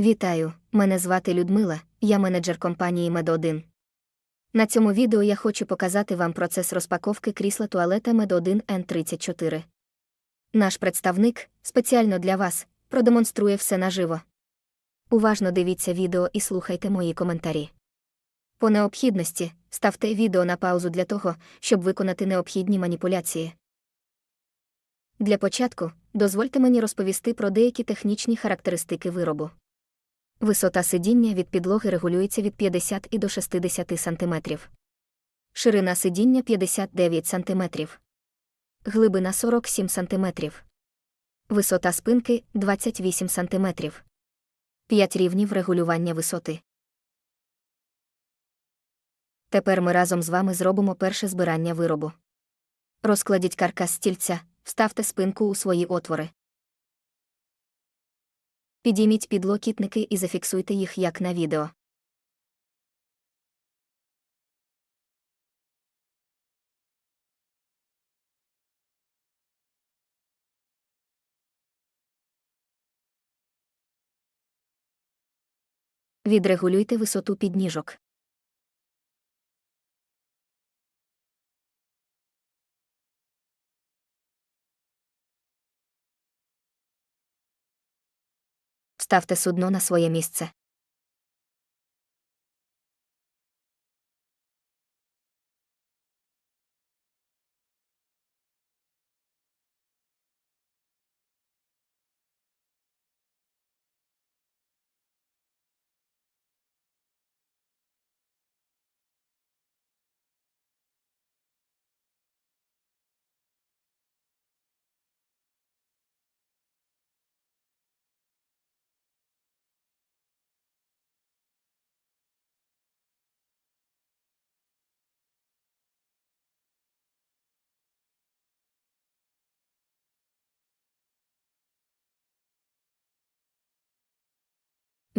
Вітаю, мене звати Людмила, я менеджер компанії Мед1. На цьому відео я хочу показати вам процес розпаковки крісла туалета Мед1 N34. Наш представник, спеціально для вас, продемонструє все наживо. Уважно дивіться відео і слухайте мої коментарі. По необхідності ставте відео на паузу для того, щоб виконати необхідні маніпуляції. Для початку дозвольте мені розповісти про деякі технічні характеристики виробу. Висота сидіння від підлоги регулюється від 50 і до 60 см. Ширина сидіння 59 см. Глибина 47 см. Висота спинки 28 см. 5 рівнів регулювання висоти. Тепер ми разом з вами зробимо перше збирання виробу. Розкладіть каркас стільця, вставте спинку у свої отвори. Підійміть підлокітники і зафіксуйте їх як на відео. Відрегулюйте висоту підніжок. Вставте судно на своє місце.